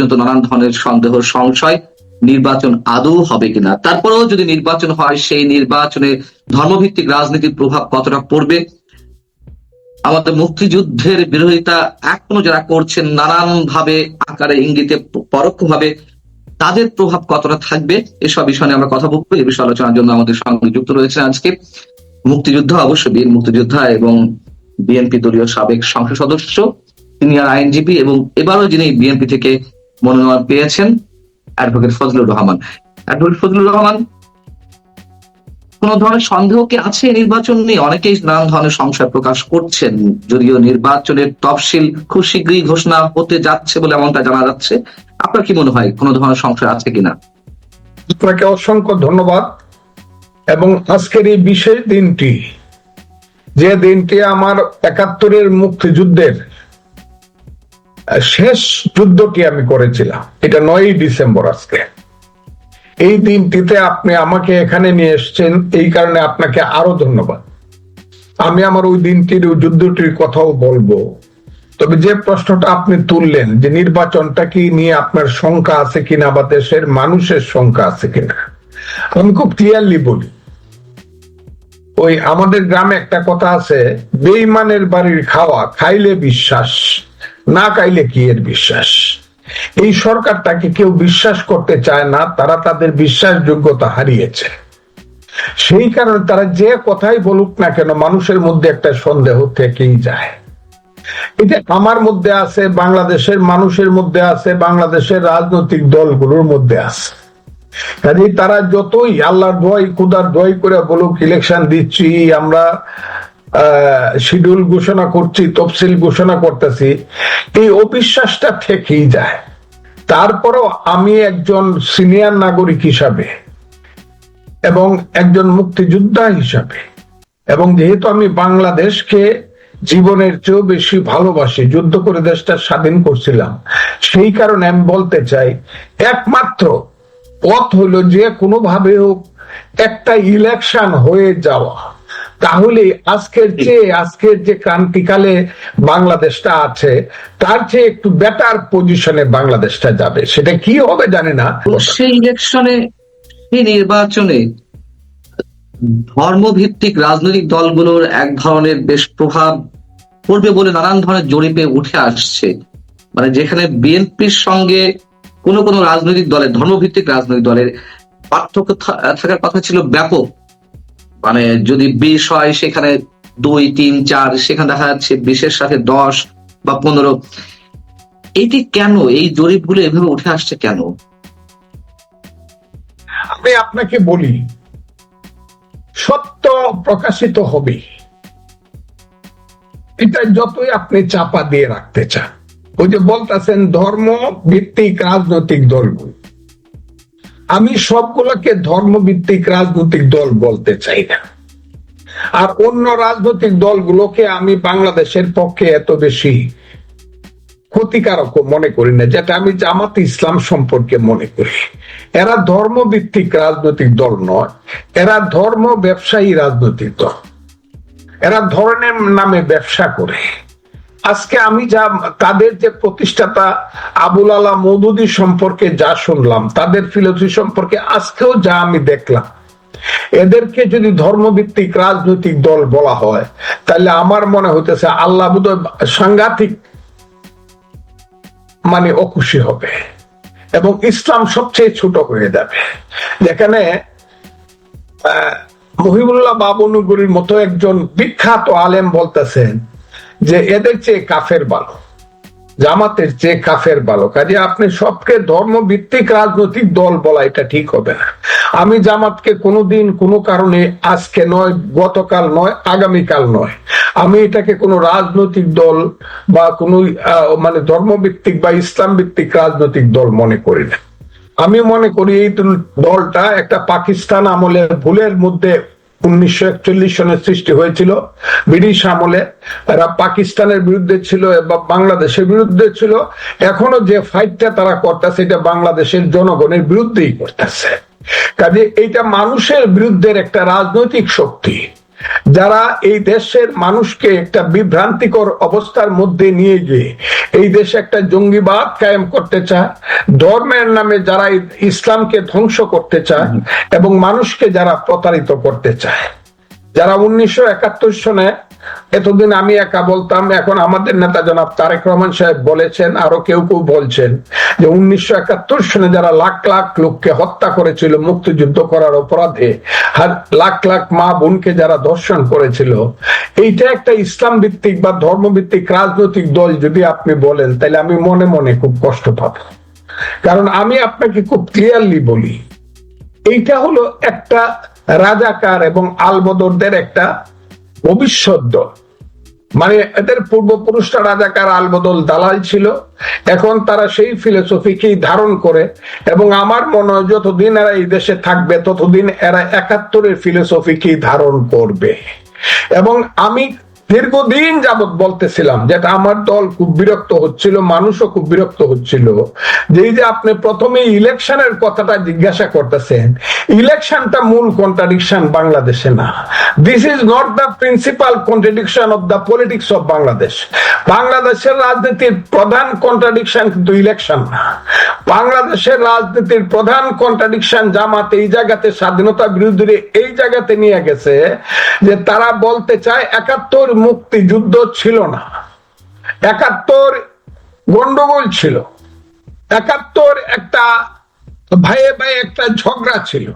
পর্যন্ত নানান ধরনের সন্দেহ, সংশয়, নির্বাচন আদৌ হবে কিনা? তারপরেও যদি নির্বাচন হয়, সেই নির্বাচনে ধর্মভিত্তিক রাজনীতির প্রভাব কতটা পড়বে? আমাদের মুক্তিযুদ্ধের বিরোধিতা এখনও যারা করছেন নানান ভাবে আকারে ইঙ্গিতে পরোক্ষভাবে তাদের প্রভাব কতটা থাকবে? এসব বিষয় আমরা কথা বলব। এই বিষয়ে আলোচনার জন্য আমাদের সঙ্গে যুক্ত রয়েছেন আজকে মুক্তিযোদ্ধা, অবশ্য বীর মুক্তিযোদ্ধা এবং বিএনপি দলীয় সাবেক সংসদ সদস্য সিনিয়র আইনজীবী এবং এবারও যিনি বিএনপি থেকে মনোনয়ন পেয়েছেন অ্যাডভোকেট ফজলুর রহমান। অ্যাডভোকেট ফজলুর রহমান, কোন ধরনের সন্দেহ কি আছে নির্বাচন নিয়ে? অনেকেই নানান ধরনের সংশয় প্রকাশ করছেন, যদিও নির্বাচনের তফসিল খুব শীঘ্রই ঘোষণা হতে যাচ্ছে বলে এমনটা জানা যাচ্ছে। আপনার কি মনে হয় কোন ধরনের সংশয় আছে কিনা? আপনাকে অসংখ্য ধন্যবাদ। এবং আজকের এই বিশেষ দিনটি, যে দিনটি আমার একাত্তরের মুক্তিযুদ্ধের শেষ যুদ্ধটি আমি করেছিলাম। এটা নয়ই ডিসেম্বর আজকে। এই দিনটিতে আপনি আমাকে এখানে নিয়ে এসেছেন, এই কারণে আপনাকে আরও ধন্যবাদ। আমি আমার ওই দিনটির, ওই যুদ্ধটির কথাও বলব। তবে যে প্রশ্নটা আপনি তুললেন, যে নির্বাচনটা কি নিয়ে আপনার শঙ্কা আছে কিনা বা দেশের মানুষের শঙ্কা আছে কিনা, আমি খুব ক্লিয়ারলি বলি। ওই আমাদের গ্রামে একটা কথা আছে, বেইমানের বাড়ির খাওয়া খাইলে বিশ্বাস। না খাইলে কি এর বিশ্বাস? এই সরকারটাকে কেউ বিশ্বাস করতে চায় না, তারা তাদের বিশ্বাসযোগ্যতা হারিয়েছে। সেই কারণে তারা যে কথাই বলুক না কেন, মানুষের মধ্যে একটা সন্দেহ থেকেই যায়। এটা আমার মধ্যে আছে, বাংলাদেশের মানুষের মধ্যে আছে, বাংলাদেশের রাজনৈতিক দলগুলোর মধ্যে আছে। কাজেই তারা যতই আল্লাহর দোয়াই খুদার দোয়াই করে বলুক ইলেকশন দিচ্ছি, আমরা শিডিউল ঘোষণা করছি, তফসিল ঘোষণা করতেছি, এই অবিশ্বাসটা থেকেই যায়। তারপরেও আমি একজন সিনিয়র নাগরিক হিসাবে এবং একজন মুক্তিযোদ্ধা হিসাবে, এবং যেহেতু আমি বাংলাদেশকে জীবনের চেয়েও বেশি ভালোবাসি, যুদ্ধ করে দেশটা স্বাধীন করছিলাম, সেই কারণে আমি বলতে চাই, একমাত্র পথ হলো যে কোনোভাবে হোক একটা ইলেকশন হয়ে যাওয়া। তাহলে আজকের চেয়ে আজকের যে ক্রান্তিকালে বাংলাদেশটা আছে তার চেয়ে একটু বেটার পজিশনে বাংলাদেশটা যাবে। সেটা কি হবে জানি না। সেই ইলেকশনে সেই নির্বাচনে ধর্মভিত্তিক রাজনৈতিক দলগুলোর এক ধরনের বেশ প্রভাব পড়বে বলে নানান ধরনের জরিপে উঠে আসছে। মানে যেখানে বিএনপির সঙ্গে কোনো কোনো রাজনৈতিক দলের ধর্মভিত্তিক রাজনৈতিক দলের পার্থক্য থাকার কথা ছিল ব্যাপক। মানে যদি বিশ হয়, সেখানে দুই, তিন, চার, সেখানে দেখা যাচ্ছে বিশের সাথে দশ বা পনেরো। এটি কেন? এই জরিপগুলো এভাবে উঠে আসছে কেন? আমি আপনাকে বলি, সত্য প্রকাশিত হবে। এটা যতই আপনি চাপা দিয়ে রাখতে চান। ওই যে বলতেছেন ধর্ম ভিত্তিক রাজনৈতিক দলগুলো। আমি সবগুলোকে ধর্মভিত্তিক রাজনৈতিক দল বলতে চাই না। আর অন্য রাজনৈতিক দলগুলোকে আমি বাংলাদেশের পক্ষে এত বেশি ক্ষতিকারক মনে করি না, যেটা আমি জামাত ইসলাম সম্পর্কে মনে করি। এরা ধর্মভিত্তিক রাজনৈতিক দল নয়, এরা ধর্ম ব্যবসায়ী রাজনৈতিক দল। এরা ধরনের নামে ব্যবসা করে। আজকে আমি যা, তাদের যে প্রতিষ্ঠাতা আবুল আলা মৌদুদি সম্পর্কে যা শুনলাম, তাদের ফিলোসফি সম্পর্কে আজকেও যা আমি দেখলাম, এদেরকে যদি ধর্মভিত্তিক রাজনৈতিক দল বলা হয়, তাহলে আমার মনে হতেছে আল্লাহ সাংঘাতিক মানে অখুশি হবে এবং ইসলাম সবচেয়ে ছোট হয়ে যাবে। যেখানে মহিবুল্লাহ বাবনুগুরির মতো একজন বিখ্যাত আলেম বলতেছেন যে এদের চেয়ে কাফের ভালো, জামাতের চেয়ে কাফের ভালো। কাজে আপনি সবকে ধর্ম ভিত্তিক রাজনৈতিক দল বলা এটা ঠিক হবে না। আমি জামাতকে কোনোদিন কোনো কারণে আজকে নয়, গতকাল নয়, আগামীকাল নয়। আমি এটাকে কোনো রাজনৈতিক দল বা কোনো মানে ধর্মভিত্তিক বা ইসলাম ভিত্তিক রাজনৈতিক দল মনে করি না। আমি মনে করি এই দলটা একটা পাকিস্তান আমলের ভুলের মধ্যে উনিশশো একচল্লিশ সৃষ্টি হয়েছিল। ব্রিটিশ আমলে এরা পাকিস্তানের বিরুদ্ধে ছিল এবং বাংলাদেশের বিরুদ্ধে ছিল। এখনও যে ফাইটটা তারা করতেছে, এটা বাংলাদেশের জনগণের বিরুদ্ধেই করতেছে। কাজে এইটা মানুষের বিরুদ্ধের একটা রাজনৈতিক শক্তি। যারা এই দেশের মানুষকে একটা বিভ্রান্তিকর অবস্থার মধ্যে নিয়ে গিয়ে এই দেশে একটা জঙ্গিবাদ কায়েম করতে চায় ধর্মের নামে যারা ইসলামকে ধ্বংস করতে চায় এবং মানুষকে যারা প্রতারিত করতে চায়। যারা উনিশশো একাত্তর সনে এতদিন আমি একা বলতাম, এখন আমাদের নেতা জনাব তারেক রহমান সাহেব বলেছেন, আরও কেউ কেউ বলছেন যে উনিশশো একাত্তর সনে যারা লাখ লাখ লোককে হত্যা করেছিল মুক্তিযুদ্ধ করার অপরাধে লাখ লাখ মা বোনকে যারা দর্শন করেছিল, এইটা একটা ইসলাম ভিত্তিক বা ধর্মভিত্তিক রাজনৈতিক দল যদি আপনি বলেন, তাহলে আমি মনে মনে খুব কষ্ট পাবো। কারণ আমি আপনাকে খুব ক্লিয়ারলি বলি, এইটা হলো একটা রাজাকার এবং আলবদরদের একটা ভবিষ্যৎ মানে এদের পূর্বপুরুষরা রাজাকার আলবদল দালাল ছিল। এখন তারা সেই ফিলোসফিকেই ধারণ করে এবং আমার মনে হয় যতদিন এরা এই দেশে থাকবে, ততদিন এরা একাত্তরের ফিলোসফিকেই ধারণ করবে। এবং আমি দীর্ঘদিন যাবৎ বলতেছিলাম যেটা আমার দল খুব বিরক্ত হচ্ছিল, মানুষও খুব বিরক্ত হচ্ছিল। যে যে আপনি প্রথমে ইলেকশনের কথাটা জিজ্ঞাসা করতেছেন, ইলেকশনটা মূল কন্ট্রাডিকশন বাংলাদেশে না। This is not the principal contradiction of the politics of Bangladesh বাংলাদেশের রাজনীতির প্রধান কন্ট্রাডিকশন কিন্তু ইলেকশন না। বাংলাদেশের রাজনীতির প্রধান কন্ট্রাডিকশন জামাত এই জায়গাতে স্বাধীনতা বিরোধীরা এই জায়গাতে নিয়ে গেছে যে তারা বলতে চায় একাত্তর মুক্তিযুদ্ধ ছিল না। একাত্তর গন্ডগোল ছিল। একাত্তর একটা ভাইয়ে ভাই একটা ঝগড়া ছিল।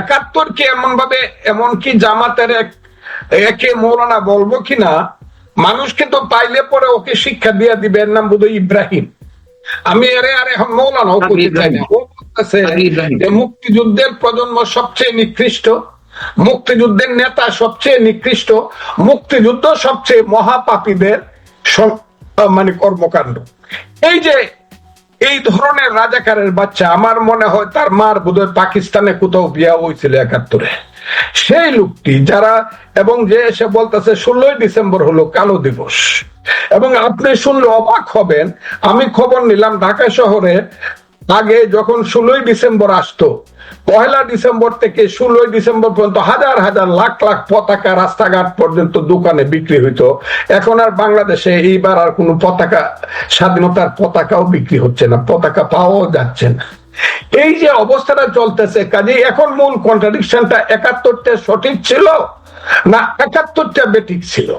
একাত্তর কি এমন ভাবে এমনকি জামাতের এক, একে মৌলানা বলব কিনা, মানুষ কিন্তু পাইলে পরে ওকে শিক্ষা দিয়ে দিবে এর নাম বোধহয় ইব্রাহিম। আমি আরে আরে মৌলানাও করতে চাই না। ও বলতেছে যে মুক্তিযুদ্ধের প্রজন্ম সবচেয়ে নিকৃষ্ট মুক্তিযুদ্ধের নেতা সবচেয়ে নিকৃষ্ট মুক্তিযুদ্ধ সবচেয়ে মহাপাপীদের মানে কর্মকাণ্ড। এই যে এই ধরনের রাজাকারের বাচ্চা আমার মনে হয় তার মার বোধহয় পাকিস্তানে কোথাও বিয়া হয়েছিল একাত্তরে। সেই লোকটি যারা, এবং যে এসে বলতেছে, ষোলোই ডিসেম্বর হলো কালো দিবস, এবং আপনি শুনলে অবাক হবেন, আমি খবর নিলাম ঢাকা শহরে আগে যখন ষোলোই ডিসেম্বর আসতো পয়লা ডিসেম্বর থেকে ষোলোই ডিসেম্বর পর্যন্ত হাজার হাজার লাখ লাখ পতাকা রাস্তাঘাট পর্যন্ত দোকানে বিক্রি হইতো। এখন আর বাংলাদেশে এইবার আর কোনো পতাকা, স্বাধীনতার পতাকাও বিক্রি হচ্ছে না, পতাকা পাওয়াও যাচ্ছে না। এই যে অবস্থাটা চলতেছে কাজে এখন মূল কন্ট্রাডিকশনটা একাত্তরটা সঠিক ছিল না একাত্তরটা বেঠিক ছিল?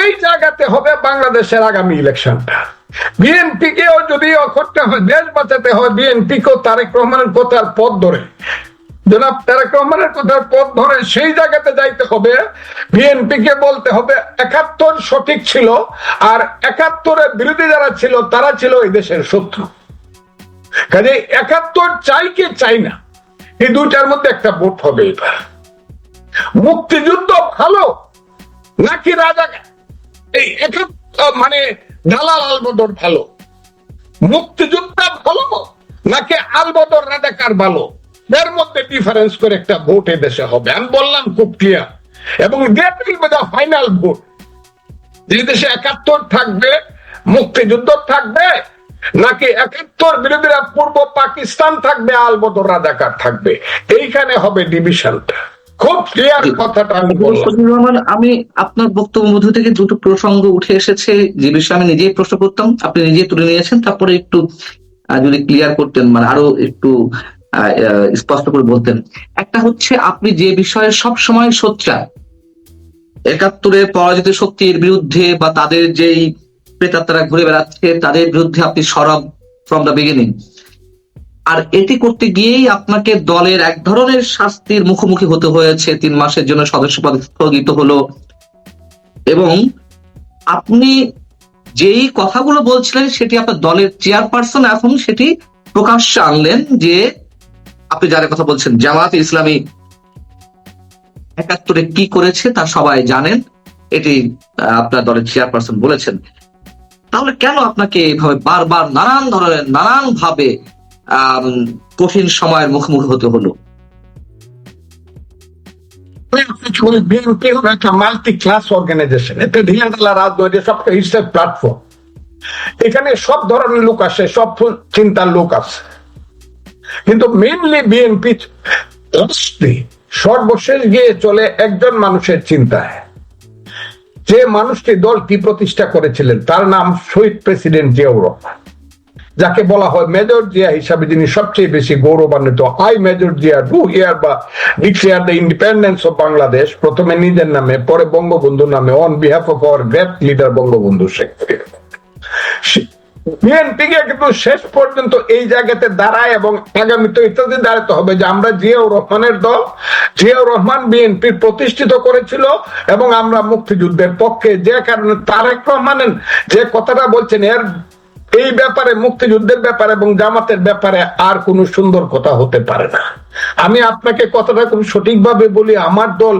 এই জায়গাতে হবে বাংলাদেশের আগামী ইলেকশনটা বিএনপি কেও যদি করতে হয়, দেশ বাঁচাতে হয় বিএনপি কেও তারেক রহমানের কথার পথ ধরে। জনাব তারেক রহমানের কথার পথ ধরে সেই জায়গাতে যাইতে হবে বিএনপি কে বলতে হবে একাত্তর সঠিক ছিল, আর একাত্তরের বিরোধী যারা ছিল, তারা ছিল এই দেশের শত্রু। কাজে একাত্তর চাই কি চাই না? এই দুইটার মধ্যে একটা ভোট হবে এবার। মুক্তিযুদ্ধ ভালো, নাকি রাজা এই মানে দালাল আলবদর ভালো? মুক্তিযুদ্ধ ভালো, নাকি আলবদর রাজাকার ভালো? এর মধ্যে ডিফারেন্স করে একটা ভোট দেশে হবে। আমি বললাম খুব ক্লিয়ার এবং ফাইনাল ভোট যে দেশে একাত্তর থাকবে, মুক্তিযুদ্ধ থাকবে নাকি একাত্তর বিরোধীরা পূর্ব পাকিস্তান থাকবে আলবদর রাজাকার থাকবে? এইখানে হবে ডিভিশনটা আমি আপনার বক্তব্য মধ্য থেকে দুটো প্রসঙ্গ উঠে এসেছে। যে বিষয়ে আমি নিজেই প্রশ্ন করতাম, আপনি নিজেই তুলে নিয়েছেন, তারপরে একটু যদি ক্লিয়ার করতেন মানে আরও একটু স্পষ্ট করে বলতেন। একটা হচ্ছে, আপনি যে বিষয়ে সব সময় সোচ্চার, একাত্তরের পরাজিত শক্তির বিরুদ্ধে বা তাদের যেই প্রেতাত্মারা ঘুরে বেড়াচ্ছে, তাদের বিরুদ্ধে আপনি সরব ফ্রম দ্য বিগিনিং আর এটি করতে গিয়েই আপনাকে দলের এক ধরনের শাস্তির মুখোমুখি হতে হয়েছে। তিন মাসের জন্য সদস্যপদ স্থগিত হলো। এবং আপনি যেই কথাগুলো বলছিলেন, সেটি আপনার দলের চেয়ারপারসন এখন সেটি প্রকাশ্যে আনলেন যে, আপনি যার কথা বলছেন জামাত ইসলামী একাত্তরে কি করেছে তা সবাই জানেন। এটি আপনার দলের চেয়ারপারসন বলেছেন। তাহলে কেন আপনাকে এইভাবে বারবার নানান ধরনের নানান ভাবে কঠিন সময়ের মুখোমুখি হতে হলো? এখানে সব ধরনের লোক আসে, সব চিন্তার লোক আছে। কিন্তু মেইনলি বিএনপি সর্বশেষ গিয়ে চলে একজন মানুষের চিন্তায়। যে মানুষটি দলটি প্রতিষ্ঠা করেছিলেন, তার নাম শহীদ প্রেসিডেন্ট জিয়াউর রহমান। যাকে বলা হয় মেজর জিয়া হিসাবে যিনি সবচেয়ে বেশি গৌরবান্বিত। I Major Zia do hereby declare the independence of Bangladesh, প্রথমে নিজের নামে, পরে বঙ্গবন্ধুর নামে, on behalf of our great leader Bangabandhu Sheikh বিএনপিকে কিন্তু শেষ পর্যন্ত এই জায়গাতে দাঁড়ায় এবং আগামীতে ইত্যাদি দাঁড়াতে হবে যে আমরা জিয়াউর রহমানের দল, জিয়াউর রহমান বিএনপি প্রতিষ্ঠিত করেছিল এবং আমরা মুক্তিযুদ্ধের পক্ষে যে কারণে তারেক রহমানের যে কথাটা বলছেন, এর এই ব্যাপারে মুক্তিযুদ্ধের ব্যাপারে এবং জামাতের ব্যাপারে আর কোনো সুন্দর কথা হতে পারে না। আমি আপনাকে কথাটা খুব সঠিকভাবে বলি, আমার দল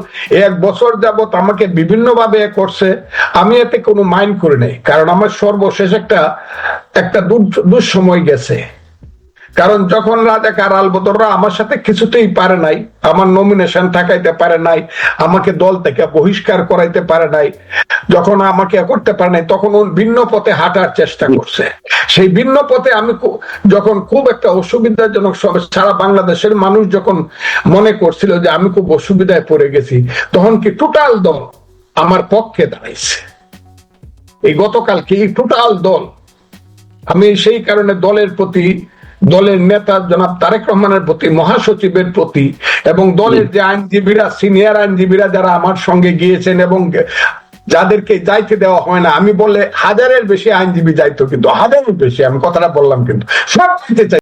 এক বছর যাবত আমাকে বিভিন্নভাবে করছে। আমি এতে কোনো মাইন্ড করে নেই, কারণ আমার সর্বশেষ একটা একটা দুঃসময় গেছে। কারণ যখন রাজাকার আলবদররা আমার সাথে কিছুতেই পারে নাই, আমার নমিনেশন ঠাকাইতে পারে নাই, আমাকে দল থেকে বহিষ্কার করাইতে পারে নাই, যখন আমাকে করতে পারে নাই, তখন ভিন্ন পথে হাঁটার চেষ্টা করছে। সেই ভিন্ন পথে আমি যখন খুব একটা অসুবিধাজনক সারা বাংলাদেশের মানুষ যখন মনে করছিল যে আমি খুব অসুবিধায় পড়ে গেছি, তখন কি টোটাল দল আমার পক্ষে দাঁড়াইছে? এই গতকালকে এই টোটাল দল, আমি সেই কারণে দলের প্রতি দলের নেতা জনাব তারেক রহমানের প্রতি মহাসচিবের প্রতি এবং দলের যে আইনজীবীরা সিনিয়র আইনজীবীরা যারা আমার সঙ্গে গিয়েছেন এবং যাদেরকে যাইতে দেওয়া হয় না আমি বললে হাজারের বেশি আইনজীবী যাইতো কিন্তু হাজারের বেশি আমি কথাটা বললাম কিন্তু সব চাইতে চাই।